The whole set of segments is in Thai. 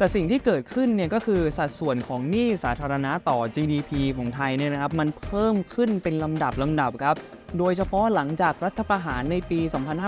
แต่สิ่งที่เกิดขึ้นเนี่ยก็คือสัดส่วนของหนี้สาธารณะต่อ GDP ของไทยเนี่ยนะครับมันเพิ่มขึ้นเป็นลำดับลำดับครับ โดยเฉพาะหลังจากรัฐประหารในปี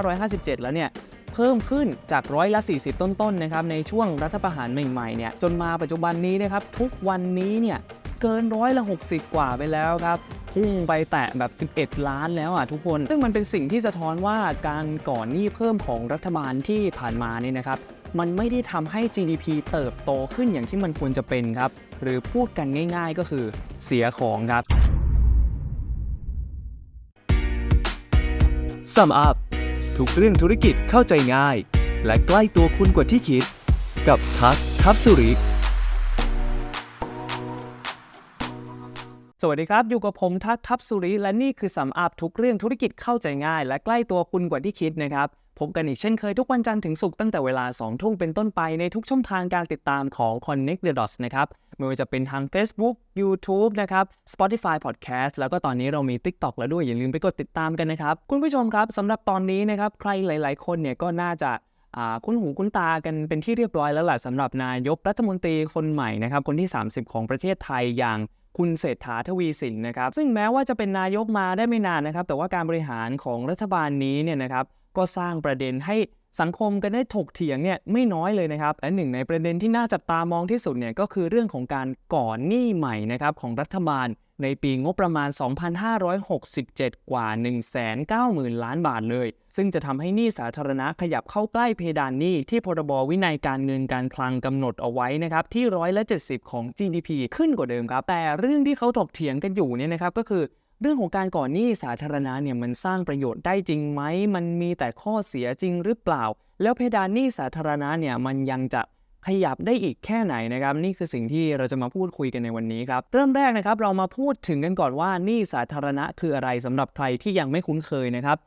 2557 แล้วเนี่ยเพิ่มขึ้นจากร้อยละ 40 ต้นๆนะครับในช่วงรัฐประหารใหม่ๆเนี่ยจนมาปัจจุบันนี้นะครับทุกวันนี้เนี่ยเกินร้อยละ 60 กว่าไปแล้วครับพุ่งไปแตะแบบ 11 ล้านแล้วอะทุกคน ซึ่งมันเป็นสิ่งที่สะท้อนว่าการก่อนหนี้เพิ่มของรัฐบาลที่ผ่านมาเนี่ยนะครับ มันไม่ได้ทำให้ GDP เติบโตขึ้นอย่างที่มันควรจะเป็นครับ หรือพูดกันง่าย ๆ ก็คือเสียของครับ Sum Up ทุกเรื่องธุรกิจเข้าใจง่าย และใกล้ตัวคุณกว่าที่คิด กับทักทับสุริสวัสดีครับ อยู่กับผมทักทัพสุริ และนี่คือสัมอัพทุกเรื่องธุรกิจเข้าใจง่าย และใกล้ตัวคุณกว่าที่คิดนะครับ พบกันอีกเช่นเคยทุกวันจันทร์ถึงศุกร์ตั้งแต่เวลา 2 ทุ่มเป็นต้นไปในทุกช่องทางการติดตามของ Connect the Dots นะครับไม่ว่าจะเป็นทาง Facebook YouTube นะครับ Spotify Podcast แล้วก็ตอนนี้เรามี TikTok แล้วด้วยอย่าลืมไปกดติดตามกันนะครับ คุณผู้ชมครับสำหรับตอนนี้นะครับใครหลาย ๆ คนเนี่ยก็น่าจะคุ้นหูคุ้นตากันเป็นที่เรียบร้อยแล้วแหละสำหรับนายกรัฐมนตรีคนใหม่นะครับคนที่ 30 ของประเทศไทยอย่างคุณเศรษฐาทวีสินนะครับซึ่งแม้ว่าจะเป็นนายกมาได้ไม่นานนะครับแต่ว่าการบริหารของรัฐบาลนี้เนี่ยนะครับ ก็สร้างประเด็นให้สังคมกันได้ถกเถียงเนี่ยไม่น้อยเลยนะครับและหนึ่งในประเด็นที่น่าจับตามองที่สุดเนี่ยก็คือเรื่องของการก่อนหนี้ใหม่นะครับของรัฐบาลในปีงบประมาณ 2,567 กว่า 190,000 ล้านบาทเลย ซึ่งจะทำให้หนี้สาธารณะขยับเข้าใกล้เพดานหนี้ที่พรบวินัยการเงินการคลังกำหนดเอาไว้นะครับที่ร้อยละ70 ของ GDP ขึ้นกว่าเดิมครับ แต่เรื่องที่เขาถกเถียงกันอยู่เนี่ยนะครับก็คือ เรื่องของการก่อนหนี้สาธารณะเนี่ยมันสร้างประโยชน์ได้จริงไหม มันมีแต่ข้อเสียจริงหรือเปล่า แล้วเพดานหนี้สาธารณะเนี่ยมันยังจะขยับได้อีกแค่ไหนนะครับ นี่คือสิ่งที่เราจะมาพูดคุยกันในวันนี้ครับ เริ่มแรกนะครับเรามาพูดถึงกันก่อนว่าหนี้สาธารณะคืออะไรสำหรับใครที่ยังไม่คุ้นเคยนะครับ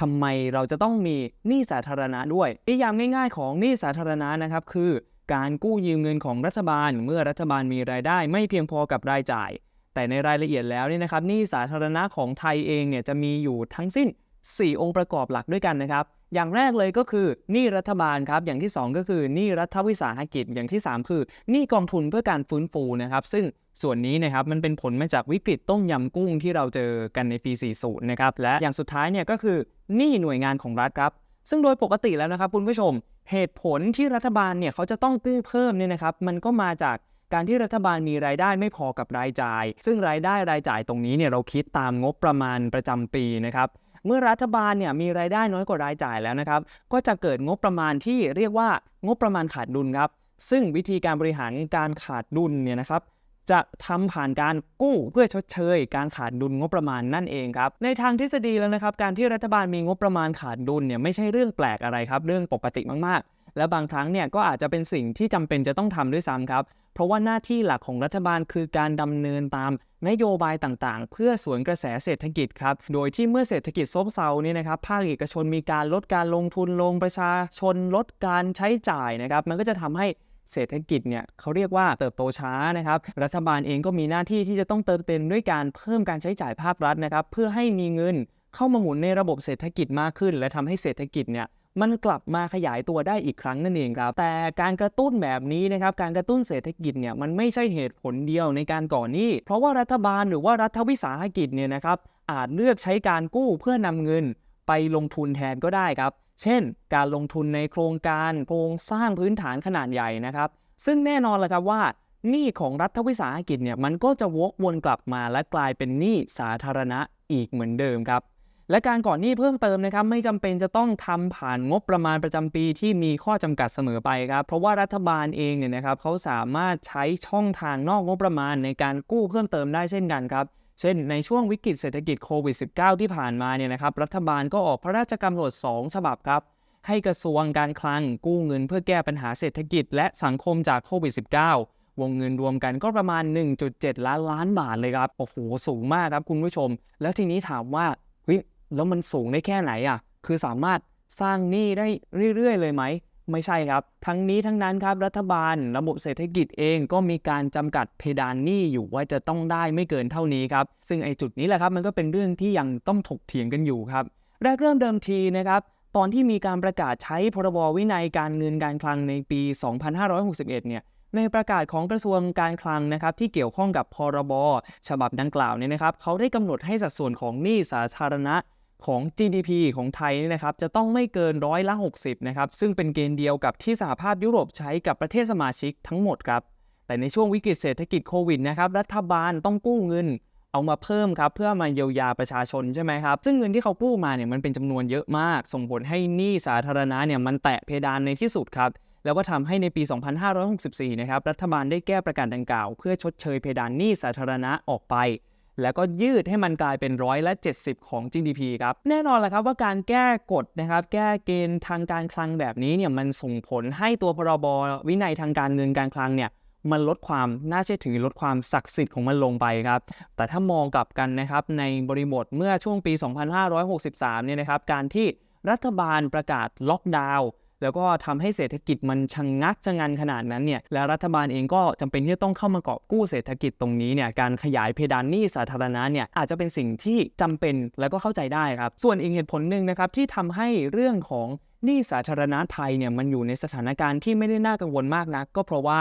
ทำไมเราจะต้องมีหนี้สาธารณะด้วยนิยามง่าย ๆ ของหนี้สาธารณะนะครับคือการกู้ยืมเงินของรัฐบาล เมื่อรัฐบาลมีรายได้ ไม่เพียงพอกับรายจ่าย แต่ในรายละเอียดแล้วเนี่ยนะครับหนี้สาธารณะของไทยเองเนี่ยจะมีอยู่ทั้งสิ้น 4 องค์ประกอบหลักด้วยกันนะครับ อย่างแรกเลยก็คือหนี้รัฐบาลครับ อย่างที่ 2 ก็คือหนี้รัฐวิสาหกิจ อย่างที่ 3 คือหนี้กองทุนเพื่อการฟื้นฟูนะครับ ซึ่งส่วนนี้นะครับมันเป็นผลมาจากวิกฤตต้มยำกุ้งที่เราเจอกันในปี40นะครับและอย่างสุดท้ายเนี่ยก็คือหนี้หน่วยงานของรัฐครับ ซึ่งโดยปกติแล้วนะครับคุณผู้ชม เหตุผลที่รัฐบาลเนี่ยเขาจะต้องกู้เพิ่มเนี่ยนะครับ มันก็มาจาก การที่รัฐบาลมีรายได้ไม่พอกับรายจ่าย ซึ่งรายได้รายจ่ายตรงนี้เนี่ยเราคิดตามงบประมาณประจำปีนะครับเมื่อรัฐบาลเนี่ยมีรายได้น้อยกว่ารายจ่ายแล้วนะครับ ก็จะเกิดงบประมาณที่เรียกว่างบประมาณขาดดุลครับ ซึ่งวิธีการบริหารการขาดดุลเนี่ยนะครับจะทำผ่านการกู้เพื่อชดเชย การขาดดุลงบประมาณนั่นเองครับ ในทางทฤษฎีแล้วนะครับ การที่รัฐบาลมีงบประมาณขาดดุลเนี่ยไม่ใช่เรื่องแปลกอะไรครับ เรื่องปกติมากๆ และบางครั้งเนี่ยก็อาจจะเป็นสิ่งที่จำเป็นจะต้องทำด้วยซ้ำครับ เพราะว่าหน้าที่หลักของรัฐบาลคือการดำเนินตามนโยบายต่างๆ เพื่อสวนกระแสเศรษฐกิจครับ โดยที่เมื่อเศรษฐกิจซบเซาเนี่ยนะครับ ภาคเอกชนมีการลดการลงทุนลงประชาชนลดการใช้จ่ายนะครับ มันก็จะทำให้เศรษฐกิจเนี่ยเขาเรียกว่าเติบโตช้านะครับ รัฐบาลเองก็มีหน้าที่ที่จะต้องเติมเต็มด้วยการเพิ่มการใช้จ่ายภาครัฐนะครับ เพื่อให้มีเงินเข้ามาหมุนในระบบเศรษฐกิจมากขึ้น และทำให้เศรษฐกิจเนี่ย มันกลับมาขยายตัวได้อีกครั้งนั่นเองครับ แต่การกระตุ้นแบบนี้นะครับการกระตุ้นเศรษฐกิจเนี่ยมันไม่ใช่เหตุผลเดียวในการก่อหนี้ เพราะว่ารัฐบาลหรือว่ารัฐวิสาหกิจเนี่ยนะครับอาจเลือกใช้การกู้เพื่อนำเงินไปลงทุนแทนก็ได้ครับ เช่น การลงทุนในโครงการโครงสร้างพื้นฐานขนาดใหญ่นะครับ ซึ่งแน่นอนละครับว่าหนี้ของรัฐวิสาหกิจเนี่ยมันก็จะวกวนกลับมาและกลายเป็นหนี้สาธารณะอีกเหมือนเดิมครับ และการก่อนหนี้เพิ่มเติมนะครับไม่จำเป็นจะต้องทำผ่านงบประมาณประจำปีที่มีข้อจำกัดเสมอไปครับเพราะว่ารัฐบาลเองเนี่ยนะครับเขาสามารถใช้ช่องทางนอกงบประมาณในการกู้เพิ่มเติมได้เช่นกันครับเช่นในช่วงวิกฤตเศรษฐกิจโควิด -19 ที่ผ่านมาเนี่ยนะครับรัฐบาลก็ออกพระราชกำหนด 2 ฉบับครับให้กระทรวงการคลังกู้เงินเพื่อแก้ปัญหาเศรษฐกิจและสังคมจากโควิด -19 วงเงินรวมกันก็ประมาณ 1.7 ล้านล้านบาทเลยครับ โอ้โห สูงมากครับคุณผู้ชม แล้วทีนี้ถามว่า แล้วมันสูงได้แค่ไหนอะ คือสามารถสร้างหนี้ได้เรื่อย ๆ เลยไหม ไม่ใช่ครับ ทั้งนี้ทั้งนั้นครับรัฐบาล ระบบเศรษฐกิจเองก็มีการจำกัดเพดานหนี้อยู่ว่าจะต้องได้ไม่เกินเท่านี้ครับ ซึ่งไอ้จุดนี้แหละครับมันก็เป็นเรื่องที่ยังต้องถกเถียงกันอยู่ครับแรกเริ่มเดิมทีนะครับตอนที่มีการประกาศใช้พรบวินัยการเงินการคลังในปี 2561 เนี่ย ในประกาศของกระทรวงการคลังนะครับที่เกี่ยวข้องกับพรบฉบับดังกล่าวเนี่ยนะครับเขาได้กำหนดให้สัดส่วนของหนี้สาธารณะ ของ GDP ของไทยนี่นะครับจะต้องไม่เกินร้อยละ 60นะครับซึ่งเป็นเกณฑ์เดียวกับที่สหภาพยุโรปใช้กับประเทศสมาชิกทั้งหมดครับแต่ในช่วงวิกฤตเศรษฐกิจโควิดนะครับรัฐบาลต้องกู้เงินเอามาเพิ่มครับเพื่อมาเยียวยาประชาชนใช่ไหมครับ ซึ่งเงินที่เขากู้มาเนี่ยมันเป็นจำนวนเยอะมาก ส่งผลให้หนี้สาธารณะเนี่ยมันแตะเพดานในที่สุดครับแล้วก็ทำให้ในปี 2564 นะครับรัฐบาลได้แก้ประกาศดังกล่าว เพื่อชดเชยเพดานหนี้สาธารณะออกไป แล้วก็ยืดให้มันกลายเป็นร้อยละ70 ของ GDP ครับ แน่นอนแหละครับว่าการแก้กฎนะครับ แก้เกณฑ์ทางการคลังแบบนี้เนี่ยมันส่งผลให้ตัวพรบวินัยทางการเงินการคลังเนี่ยมันลดความน่าเชื่อถือลดความศักดิ์สิทธิ์ของมันลงไปครับ แต่ถ้ามองกลับกันนะครับในบริบทเมื่อช่วงปี 2563 เนี่ยนะครับ การที่รัฐบาลประกาศล็อกดาวน์ แล้วก็ทำให้เศรษฐกิจมันชะงงักชะงันขนาดนั้นเนี่ยและรัฐบาลเองก็จำเป็นที่จะต้องเข้ามากอบกู้เศรษฐกิจตรงนี้เนี่ยการขยายเพดานหนี้สาธารณะเนี่ยอาจจะเป็นสิ่งที่จำเป็นแล้วก็เข้าใจได้ครับ ส่วนอีกเหตุผลหนึ่งนะครับที่ทำให้เรื่องของหนี้สาธารณะไทยเนี่ยมันอยู่ในสถานการณ์ที่ไม่ได้น่ากังวลมากนัก ก็เพราะว่า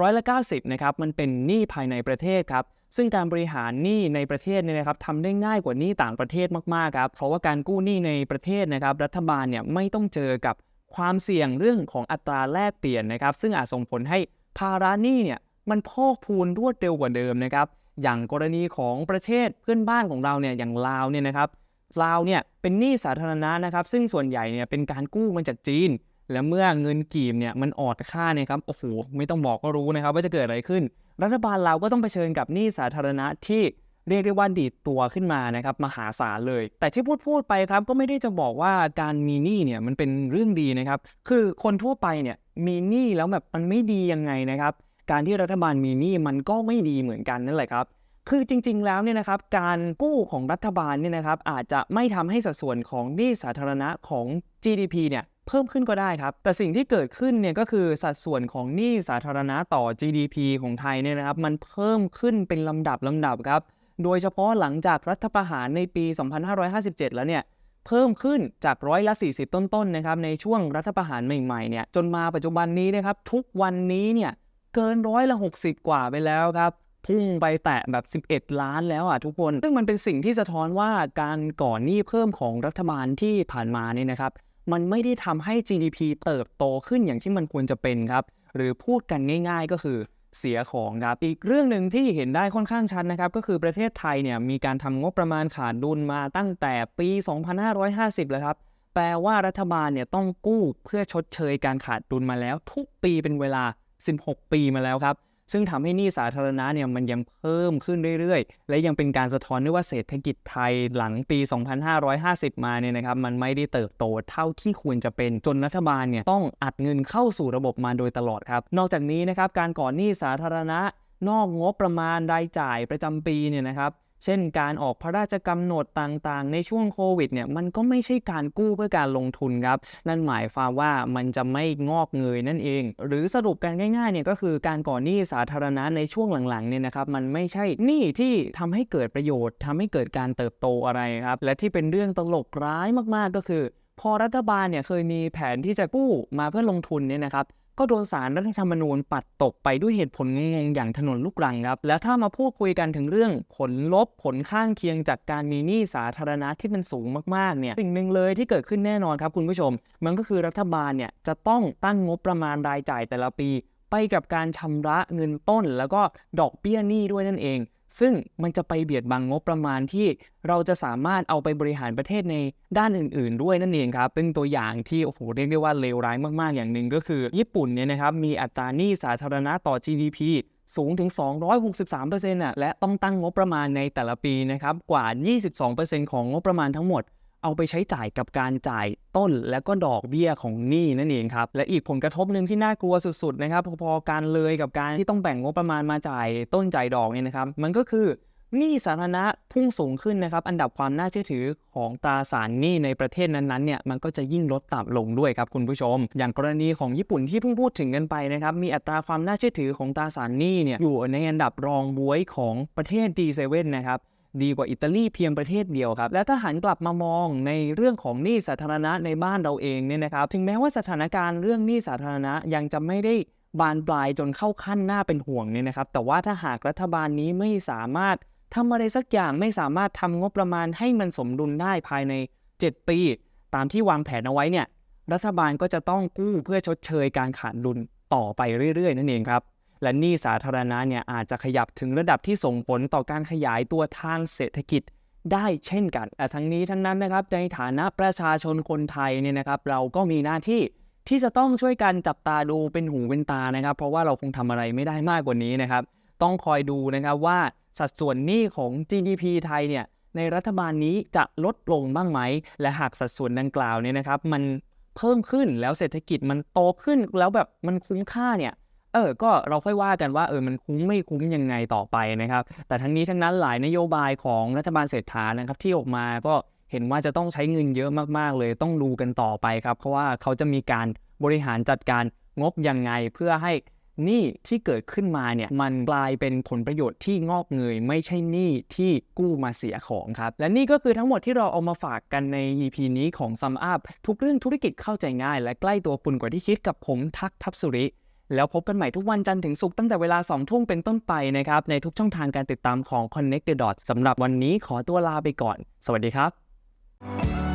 ร้อยละ90นะครับมันเป็นหนี้ภายในประเทศครับซึ่งการบริหารหนี้ในประเทศเนี่ยนะครับทำได้ง่ายกว่าหนี้ต่างประเทศมากๆครับเพราะว่าการกู้หนี้ในประเทศนะครับรัฐบาลเนี่ยไม่ต้องเจอกับ ความเสี่ยงเรื่องของอัตราแลกเปลี่ยนนะครับ ซึ่งอาจส่งผลให้ภาระหนี้เนี่ยมันพอกพูนรวดเร็วกว่าเดิมนะครับ อย่างกรณีของประเทศเพื่อนบ้านของเราเนี่ยอย่างลาวเนี่ยนะครับลาวเนี่ยเป็นหนี้สาธารณะนะครับ ซึ่งส่วนใหญ่เนี่ยเป็นการกู้มาจากจีน และเมื่อเงินกีบเนี่ยมันออนค่าเนี่ยครับโอ้โหไม่ต้องบอกก็รู้นะครับว่าจะเกิดอะไรขึ้น รัฐบาลเราก็ต้องเผชิญกับหนี้สาธารณะที่ เรียกได้ว่าดีดตัวขึ้นมานะครับมหาศาลเลย แต่ที่พูดพูดไปครับก็ไม่ได้จะบอกว่าการมีหนี้เนี่ยมันเป็นเรื่องดีนะครับ คือคนทั่วไปเนี่ยมีหนี้แล้วแบบมันไม่ดียังไงนะครับ การที่รัฐบาลมีหนี้มันก็ไม่ดีเหมือนกันนั่นแหละครับ คือจริง ๆ แล้วเนี่ยนะครับ การกู้ของรัฐบาลเนี่ยนะครับ อาจจะไม่ทำให้สัดส่วนของหนี้สาธารณะของ GDP เนี่ยเพิ่มขึ้นก็ได้ครับ แต่สิ่งที่เกิดขึ้นเนี่ยก็คือสัดส่วนของหนี้สาธารณะต่อ GDP ของไทยเนี่ยนะครับ มันเพิ่มขึ้นเป็นลำดับลำดับครับ โดยเฉพาะหลังจากรัฐประหารในปี 2557 แล้วเนี่ยเพิ่มขึ้นจากร้อยละ 40 ต้นๆนะครับในช่วงรัฐประหารใหม่ๆเนี่ยจนมาปัจจุบันนี้นะครับทุกวันนี้เนี่ยเกินร้อยละ 60 กว่าไปแล้วครับพุ่งไปแตะแบบ 11 ล้านแล้วอะทุกคน ซึ่งมันเป็นสิ่งที่สะท้อนว่าการก่อนหนี้เพิ่มของรัฐบาลที่ผ่านมาเนี่ยนะครับ มันไม่ได้ทำให้ GDP เติบโตขึ้นอย่างที่มันควรจะเป็นครับ หรือพูดกันง่าย ๆ ก็คือ เสียของครับอีกเรื่องหนึ่งที่เห็นได้ค่อนข้างชัดนะครับ ก็คือประเทศไทยเนี่ยมีการทำงบประมาณขาดดุลมาตั้งแต่ปี 2550 แล้วครับ แปลว่ารัฐบาลเนี่ยต้องกู้เพื่อชดเชยการขาดดุลมาแล้ว ทุกปีเป็นเวลา 16 ปีมาแล้วครับ ซึ่งทำให้หนี้สาธารณะเนี่ยมันยังเพิ่มขึ้นเรื่อยๆ และยังเป็นการสะท้อนด้วยว่าเศรษฐกิจไทยหลังปี 2550 มาเนี่ยนะครับมันไม่ได้เติบโตเท่าที่ควรจะเป็นจนรัฐบาลเนี่ยต้องอัดเงินเข้าสู่ระบบมาโดยตลอดครับ นอกจากนี้นะครับการก่อหนี้สาธารณะนอกงบประมาณรายจ่ายประจำปีเนี่ยนะครับ เช่นการออกพระราชกำหนดต่างๆ ในช่วงโควิดเนี่ยมันก็ไม่ใช่การกู้เพื่อการลงทุนครับ นั่นหมายความว่ามันจะไม่งอกเงยนั่นเอง หรือสรุปกันง่ายๆเนี่ยก็คือการก่อหนี้สาธารณะในช่วงหลังๆเนี่ยนะครับมันไม่ใช่หนี้ที่ทำให้เกิดประโยชน์ทำให้เกิดการเติบโตอะไรครับ และที่เป็นเรื่องตลกร้ายมากๆก็คือ พอรัฐบาลเนี่ยเคยมีแผนที่จะกู้มาเพื่อลงทุนเนี่ยนะครับ ก็โดนสารรัฐธรรมนูญปัดตกไปด้วยเหตุผลงงๆอย่างถนนลูกรังครับ แล้วถ้ามาพูดคุยกันถึงเรื่องผลลบผลข้างเคียงจากการมีหนี้สาธารณะที่มันสูงมากๆเนี่ยสิ่งหนึ่งเลยที่เกิดขึ้นแน่นอนครับคุณผู้ชม มันก็คือรัฐบาลเนี่ยจะต้องตั้งงบประมาณรายจ่ายแต่ละปี ไปกับการชำระเงินต้น แล้วก็ดอกเบี้ยหนี้ด้วยนั่นเอง ซึ่งมันจะไปเบียดบังงบประมาณที่เราจะสามารถเอาไปบริหารประเทศในด้านอื่น ๆ ด้วยนั่นเองครับซึ่งตัวอย่างที่โอ้โหเรียกได้ว่าเลวร้ายมาก ๆ อย่างหนึ่งก็คือ ญี่ปุ่นเนี่ยนะครับมีอัตราหนี้สาธารณะต่อ GDP สูงถึง 263%น่ะและต้องตั้งงบประมาณในแต่ละปีนะครับกว่า 22%ของงบประมาณทั้งหมด เอาไปใช้จ่ายกับการจ่ายต้นและก็ดอกเบี้ยของหนี้นั่นเองครับ และอีกผลกระทบหนึ่งที่น่ากลัวสุดๆนะครับพอๆกันเลยกับการที่ต้องแบ่งงบประมาณมาจ่ายต้นจ่ายดอกเนี่ยนะครับ มันก็คือหนี้สาธารณะพุ่งสูงขึ้นนะครับ อันดับความน่าเชื่อถือของตราสารหนี้ในประเทศนั้นๆเนี่ยมันก็จะยิ่งลดต่ำลงด้วยครับคุณผู้ชม อย่างกรณีของญี่ปุ่นที่เพิ่งพูดถึงกันไปนะครับมีอัตราความน่าเชื่อถือของตราสารหนี้เนี่ยอยู่ในอันดับรองบวยของประเทศ G7 นะครับ ดีกว่าอิตาลีเพียงประเทศเดียวครับ และถ้าหันกลับมามองในเรื่องของหนี้สาธารณะในบ้านเราเองเนี่ยนะครับ ถึงแม้ว่าสถานการณ์เรื่องหนี้สาธารณะยังจะไม่ได้บานปลายจนเข้าขั้นหน้าเป็นห่วงเนี่ยนะครับ แต่ว่าถ้าหากรัฐบาลนี้ไม่สามารถทำอะไรสักอย่างไม่สามารถทำงบประมาณให้มันสมดุลได้ภายใน 7 ปี ตามที่วางแผนเอาไว้เนี่ยรัฐบาลก็จะต้องกู้เพื่อชดเชยการขาดดุลต่อไปเรื่อยๆ นั่นเองครับ และหนี้สาธารณะเนี่ยอาจจะขยับถึงระดับที่ส่งผลต่อการขยายตัวทางเศรษฐกิจได้เช่นกันแต่ทั้งนี้ทั้งนั้นนะครับในฐานะประชาชนคนไทยเนี่ยนะครับ เราก็มีหน้าที่ที่จะต้องช่วยกันจับตาดูเป็นหูเป็นตานะครับ เพราะว่าเราคงทำอะไรไม่ได้มากกว่านี้นะครับ ต้องคอยดูนะครับว่าสัดส่วนหนี้ของ GDP ไทยเนี่ยในรัฐบาลนี้จะลดลงบ้างไหม และหากสัดส่วนดังกล่าวเนี่ยนะครับ มันเพิ่มขึ้นแล้วเศรษฐกิจมันโตขึ้นแล้วแบบมันคุ้มค่าเนี่ย เออ ก็เราค่อยว่ากันว่าเออมันคุ้มไม่คุ้มยังไงต่อไปนะครับ แต่ทั้งนี้ทั้งนั้นหลายนโยบายของรัฐบาลเศรษฐานะครับที่ออกมาก็เห็นว่าจะต้องใช้เงินเยอะมากๆเลยต้องดูกันต่อไปครับ เพราะว่าเขาจะมีการบริหารจัดการงบยังไงเพื่อให้หนี้ที่เกิดขึ้นมาเนี่ยมันกลายเป็นผลประโยชน์ที่งอกเงย ไม่ใช่หนี้ที่กู้มาเสียของครับ และนี่ก็คือทั้งหมดที่เราเอามาฝากกันใน EP นี้ของ Sum Up ทุกเรื่องธุรกิจเข้าใจง่าย และใกล้ตัวคุณกว่าที่คิดกับผมทักทับสุริ แล้วพบกันใหม่ทุกวันจันทร์ถึงศุกร์ตั้งแต่เวลา 2 ทุ่มเป็นต้นไปนะครับ ในทุกช่องทางการติดตามของ Connect the Dots สำหรับวันนี้ขอตัวลาไปก่อน สวัสดีครับ